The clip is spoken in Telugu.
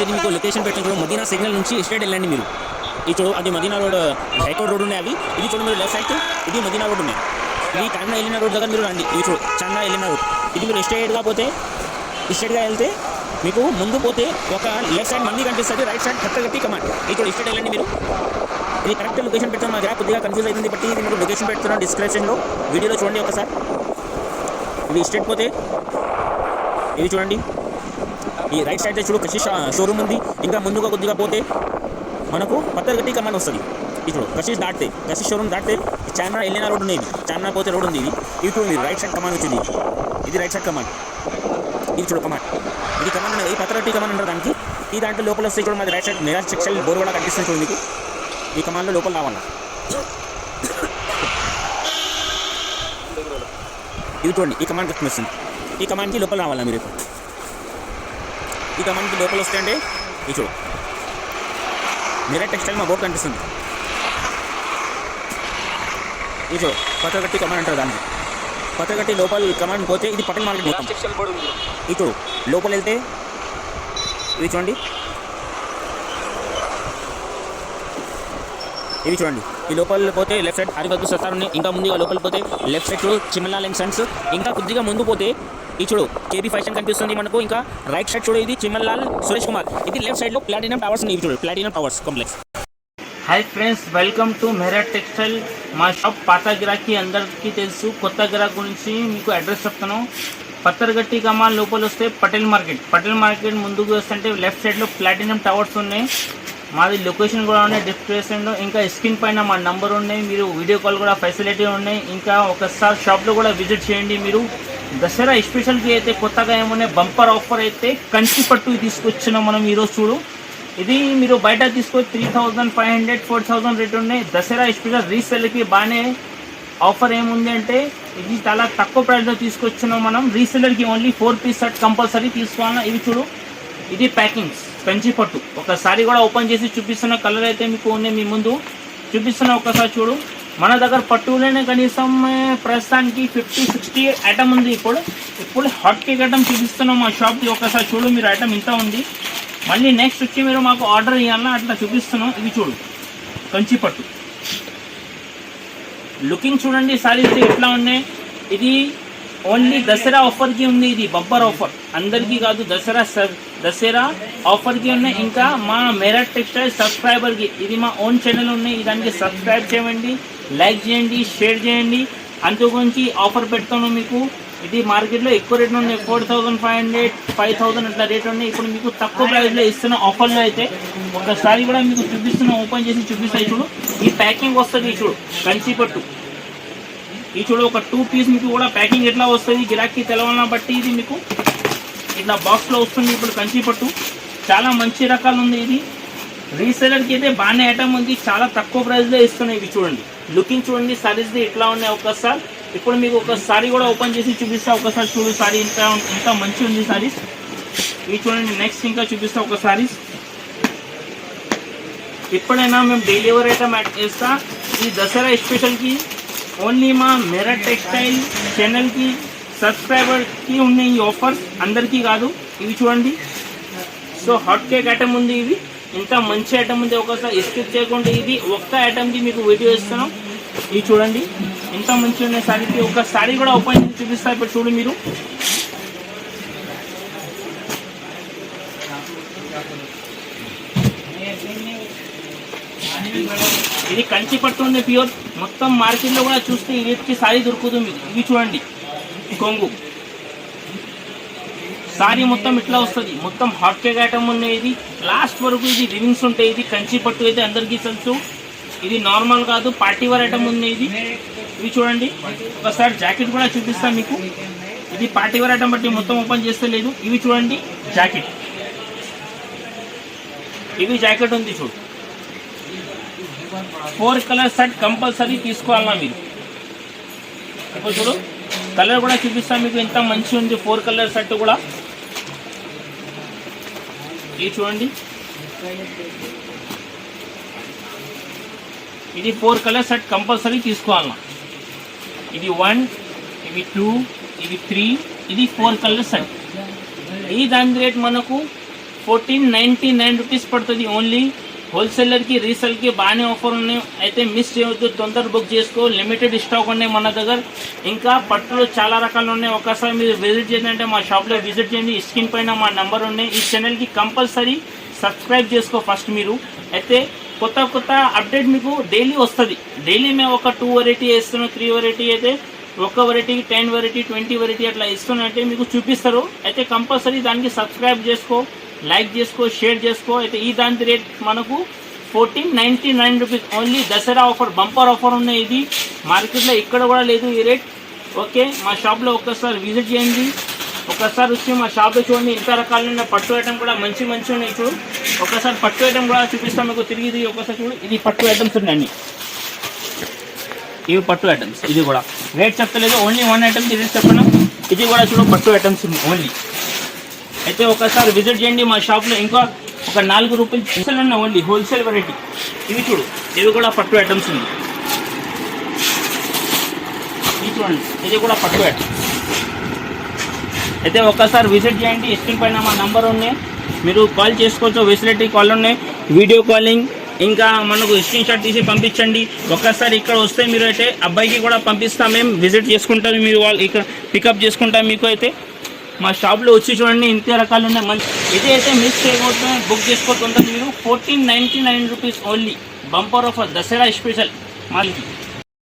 నుంచి మీకు లొకేషన్ పెట్టిన చూడు మదీనా సిగ్నల్ నుంచి స్ట్రేట్ వెళ్ళండి మీరు. ఇది చూడు అది మదీనా రోడ్ హైకోర్ట్ రోడ్ ఉన్నాయి అవి. ఇది చూడు మీరు లెఫ్ట్ సైడ్ ఇది మదీనా రోడ్ ఉన్నాయి. ఇది చాండా వెళ్ళిన రోడ్ దగ్గర మీరు రండి. ఇది చూడు చాండా వెళ్ళిన రోడ్. ఇది మీరు స్ట్రేట్గా పోతే స్ట్రేట్గా వెళ్తే మీకు ముందు పోతే ఒక లెఫ్ట్ సైడ్ మంది కనిపిస్తుంది రైట్ సైడ్ కట్ట కట్టి కమాండ్. ఇది చూడు స్ట్రేట్ వెళ్ళండి మీరు. ఇది కరెక్ట్ లొకేషన్ పెడతాను మా దగ్గర కొద్దిగా కన్ఫ్యూజ్ అవుతుంది బట్టి ఇది మీకు లొకేషన్ పెడుతున్నాను డిస్క్రిప్షన్లో. వీడియోలో చూడండి ఒకసారి. ఇది స్ట్రేట్ పోతే ఇది చూడండి. ఈ రైట్ సైడ్ చూడు కషిష్ షోరూమ్ ఉంది. ఇంకా ముందుగా కొద్దిగా పోతే మనకు పత్తరగట్టి కమాండ్ వస్తుంది. ఇప్పుడు కషిష్ దాటితే కషిష్ షోరూమ్ దాటితే చాన్నా ఎల్లినా రోడ్ ఉంది చాన్నా పోతే రోడ్ ఉంది ఇది. ఇది చూడండి రైట్ సైడ్ కమాండ్ వచ్చింది ఇది. రైట్ సైడ్ కమాండ్ ఇది చూడు కమాండ్ ఇది కమాండ్ అనేది పత్తరగట్టి కమాండ్ అంటారు దానికి. ఈ దాంట్లో లోపల వస్తే చూడండి మాది రైట్ సైడ్ నిరాశ సెక్షన్ బోర్ కూడా కనిపిస్తుంది చూడండి మీకు. ఈ కమాండ్లో లోపల రావాలా? ఇది చూడండి ఈ కమాండ్ కనిపిస్తుంది ఈ కమాండ్కి లోపల రావాలా మీరు? ఇప్పుడు ఈ కమాండ్కి లోపల వస్తే అంటే ఇది చూడు. మీరే టెక్స్టైల్ మా బోర్డు కనిపిస్తుంది. ఇది చూడు. పచ్చగట్టి కమాండ్ అంటారు దానికి. పచ్చగట్టి లోపల కమాండ్ పోతే ఇది పటల్ మార్కెట్ మొత్తం. ఇది చూడు. లోపల వెళ్తే ఇది చూడండి. ఇది చూడండి. ఈ లోపల పోతే లెఫ్ట్ సైడ్ హరిబద్దు సత్తారు ఇంకా ముందుగా లోపల పోతే లెఫ్ట్ సైడ్ చూడు చిమలా లెంగ్ సన్స్ ఇంకా కొద్దిగా ముందు పోతే ఈ చూడు కేబీ ఫ్యాషన్ కనిపిస్తుంది మనకు. ఇంకా రైట్ సైడ్ చూడు ఇది చిమల్లాల్ సురేష్ కుమార్. ఇది లెఫ్ట్ సైడ్లో ప్లాటినం టవర్స్ ఇవి చూడు. Platinum towers complex hi friends welcome to merit textile మా షాప్ పాత గిరాకీ అందరికీ తెలుసు. కొత్త గిరాక్ గురించి మీకు అడ్రస్ చెప్తాను. పత్తరగట్టి కమాన్ లోపల వస్తే పటేల్ మార్కెట్. పటేల్ మార్కెట్ ముందుకు వస్తుంటే లెఫ్ట్ సైడ్లో ప్లాటినం టవర్స్ ఉన్నాయి. మాది లొకేషన్ కూడా ఉన్నాయి డిస్క్రిప్షన్లో ఇంకా స్క్రీన్ పైన మా నంబర్ ఉన్నాయి. మీరు వీడియో కాల్ కూడా ఫెసిలిటీ ఉన్నాయి. ఇంకా ఒకసారి షాప్లో కూడా విజిట్ చేయండి మీరు. దసరా స్పెషల్కి అయితే కొత్తగా ఏమున్నాయి బంపర్ ఆఫర్ అయితే కంచి పట్టు తీసుకొచ్చినాం మనం ఈరోజు చూడు. ఇది మీరు బయట తీసుకో three thousand five hundred four thousand rate ఉన్నాయి. దసరా స్పెషల్ రీసెల్కి బాగానే ఆఫర్ ఏముంది అంటే ఇది చాలా తక్కువ ప్రైస్లో తీసుకొచ్చినాం మనం. రీసెలర్కి only four piece shirt compulsory తీసుకోవాలన్నా ఇవి చూడు. ఇది ప్యాకింగ్స్ కంచి పట్టు. ఒకసారి కూడా ఓపెన్ చేసి చూపిస్తున్న కలర్ అయితే మీకు ఉన్నాయి మీ ముందు. చూపిస్తున్న ఒకసారి చూడు. మన దగ్గర పట్టులోనే కనీసం ప్రస్తుతానికి ఫిఫ్టీ సిక్స్టీ ఐటమ్ ఉంది ఇప్పుడు. ఇప్పుడు హాట్ కేక్ ఐటమ్ చూపిస్తున్నాం మా షాప్కి ఒకసారి చూడు మీరు ఐటమ్ ఇంత ఉంది. మళ్ళీ నెక్స్ట్ వచ్చి మీరు మాకు ఆర్డర్ ఇవ్వాలన్నా అట్లా చూపిస్తున్నాం. ఇది చూడు. కంచి పట్టు. లుకింగ్ చూడండి సారీస్ ఎట్లా ఉన్నాయి ఇది ఓన్లీ దసరా ఆఫర్కి ఉంది. ఇది బబ్బర్ ఆఫర్ అందరికీ కాదు దసరా దసరా ఆఫర్కి ఉన్నాయి. ఇంకా మా మెరట్ టెక్స్టైల్ సబ్స్క్రైబర్కి ఇది మా ఓన్ ఛానల్ ఉన్నాయి. దానికి సబ్స్క్రైబ్ చేయండి. లైక్ చేయండి షేర్ చేయండి. అందు గురించి ఆఫర్ పెడుతున్నాం మీకు. ఇది మార్కెట్లో ఎక్కువ రేట్ ఉంది four thousand five hundred five thousand అట్లా రేట్ ఉన్నాయి. ఇప్పుడు మీకు తక్కువ ప్రైస్లో ఇస్తున్న ఆఫర్లో అయితే ఒకసారి కూడా మీకు చూపిస్తున్నా ఓపెన్ చేసి చూపిస్తాయి చూడు ఈ ప్యాకింగ్ వస్తుంది చూడు కంచి పట్టు. ఈ చూడు ఒక టూ పీస్ మీకు కూడా ప్యాకింగ్ ఎట్లా వస్తుంది? గిరాకీ తెలవాలన్న బట్టి ఇది మీకు. ఇట్లా బాక్స్లో వస్తుంది ఇప్పుడు కంచి పట్టు. చాలా మంచి రకాలు ఉంది ఇది. రీసెలర్కి అయితే బాగానే ఐటమ్ ఉంది. చాలా తక్కువ ప్రైస్లో ఇస్తున్నాయి ఇవి చూడండి. లుకింగ్ చూడండి సారీస్ది ఇట్లా ఉన్నాయి ఒకసారి ఇప్పుడు మీకు ఒక సారీ కూడా ఓపెన్ చేసి చూపిస్తా. ఒకసారి చూడు సారీ ఇంత ఇంత మంచి ఉంది సారీస్ ఇవి చూడండి నెక్స్ట్ ఇంకా చూపిస్తా ఒక సారీస్ ఎప్పుడైనా మేము డెలివరీ ఐటమ్ యాడ్ చేస్తా. ఈ దసరా స్పెషల్కి ఓన్లీ మా మెరా టెక్స్టైల్ ఛానల్కి సబ్స్క్రైబర్కి ఉన్నాయి ఈ ఆఫర్స్ అందరికీ కాదు. ఇవి చూడండి. సో హాట్ కేక్ ఐటమ్ ఉంది ఇవి. ఇంత మంచి ఐటమ్ ఉంది ఒకసారి స్కిప్ చేయకుండా. ఇది ఒక్క ఐటమ్కి మీకు వీడియో ఇస్తున్నాం. ఇది చూడండి. ఎంత మంచి ఉన్నాయి సారీకి ఒక సారీ కూడా ఓపెన్ చూపిస్తారు ఇప్పుడు చూడు మీరు. ఇది కంచి పట్టు ఉంది ప్యూర్ మొత్తం మార్కెట్లో కూడా చూస్తే ఇది సారీ దొరుకుతుంది మీకు. ఇవి చూడండి. కొంగు. సారీ మొత్తం ఇట్లా వస్తుంది. మొత్తం హాట్ కేక్ ఐటమ్ ఉన్నాయి లాస్ట్ వరకు ఇది రివింగ్స్ ఉంటాయి. ఇది కంచి పట్టు అయితే అందరికీ తెలుసు. ఇది నార్మల్ కాదు పార్టీ వేర్ ఐటమ్ ఉంది ఇది ఇవి చూడండి. ఒకసారి జాకెట్ కూడా చూపిస్తాను మీకు. ఇది పార్టీ వేర్ ఐటమ్ బట్టి మొత్తం ఓపెన్ చేస్తే లేదు ఇవి చూడండి జాకెట్ ఇవి జాకెట్ ఉంది చూడు. ఫోర్ కలర్ సెట్ కంపల్సరీ తీసుకోవాలన్నా మీరు. ఇప్పుడు చూడు. కలర్ కూడా చూపిస్తాను మీకు ఎంత మంచి ఉంది. ఫోర్ కలర్ సెట్ కూడా. ఇది చూడండి. ఇది ఫోర్ కలర్ సెట్ కంపల్సరీ తీసుకోవాలన్నా. ఇది వన్ ఇవి టూ ఇవి త్రీ ఇది ఫోర్ కలర్ సెట్ ఈ దాని రేట్ మనకు ఫోర్టీన్ నైంటీ నైన్ రూపీస్ పడుతుంది ఓన్లీ హోల్సేలర్కి రీసేల్కి బాగానే ఆఫర్ ఉన్నాయి. అయితే మిస్ చేయవద్దు తొందర బుక్ చేసుకో. లిమిటెడ్ స్టాక్ ఉన్నాయి మన దగ్గర. ఇంకా పట్టులు చాలా రకాలు ఉన్నాయి. ఒకసారి మీరు విజిట్ చేయాలంటే మా షాప్లో విజిట్ చేయండి. స్క్రీన్ పైన మా నెంబర్ ఉన్నాయి. ఈ ఛానల్కి కంపల్సరీ సబ్స్క్రైబ్ చేసుకో ఫస్ట్ మీరు. అయితే కొత్త కొత్త అప్డేట్ మీకు డైలీ వస్తుంది. డైలీ మేము ఒక టూ వెరైటీ వేస్తున్నాం త్రీ వెరైటీ అయితే ఒక variety ten variety twenty variety అట్లా ఇస్తున్నట్టే మీకు చూపిస్తారు. అయితే కంపల్సరీ దానికి సబ్స్క్రైబ్ చేసుకో. లైక్ చేసుకో షేర్ చేసుకో. అయితే ఈ దాని రేట్ మనకు fourteen ninety nine rupees only Dasara offer bumper offer ఉన్నాయి ఇది. మార్కెట్లో ఇక్కడ కూడా లేదు ఈ రేట్. ఓకే మా షాప్లో ఒక్కసారి విజిట్ చేయండి. ఒకసారి వచ్చి మా షాప్లో చూడండి. ఇంత రకాలైన పట్టు ఐటమ్ కూడా మంచి మంచి ఉన్నాయి చూడు. ఒకసారి పట్టు ఐటమ్ కూడా చూపిస్తాం మీకు. తిరిగి ఇది ఒకసారి చూడు. ఇది పట్టు ఐటమ్స్ ఉన్నాయండి ఇవి పట్టు ఐటమ్స్ ఇది కూడా. రేట్ చెప్తలేదు ఓన్లీ వన్ ఐటమ్ ఇది చెప్పను. ఇది కూడా చూడు పట్టు ఐటమ్స్ ఉన్నాయి. ఓన్లీ అయితే ఒకసారి విజిట్ చేయండి మా షాప్లో. ఇంకా ఒక నాలుగు రూపాయలు హోల్సేల్ ఉన్నాయి ఓన్లీ హోల్సేల్ వెరైటీ ఇవి చూడు ఇవి కూడా పట్టు ఐటమ్స్ ఉంది ఇది చూడండి ఇది కూడా పట్టు ఐటమ్ అయితే ఒక్కసారి విజిట్ చేయండి స్క్రీన్ పైన మా నంబర్ ఉన్నాయి. మీరు కాల్ చేసుకోవచ్చు ఫెసిలిటీ కాల్ ఉన్నాయి. వీడియో కాలింగ్ ఇంకా మనకు స్క్రీన్ షాట్ తీసి పంపించండి. ఒక్కసారి ఇక్కడ వస్తే మీరు అయితే అబ్బాయికి కూడా పంపిస్తాం మేము. విజిట్ చేసుకుంటాం మీరు వాళ్ళు ఇక్కడ పికప్ చేసుకుంటాం మీకు అయితే. మా షాప్లో వచ్చి చూడండి ఇంత రకాలు ఉన్నాయి. మంచి ఇది మిస్ చేయబోతుంది బుక్ చేసుకోకుండా మీరు fourteen ninety nine rupees only bumper offer Dasara special మాల్కి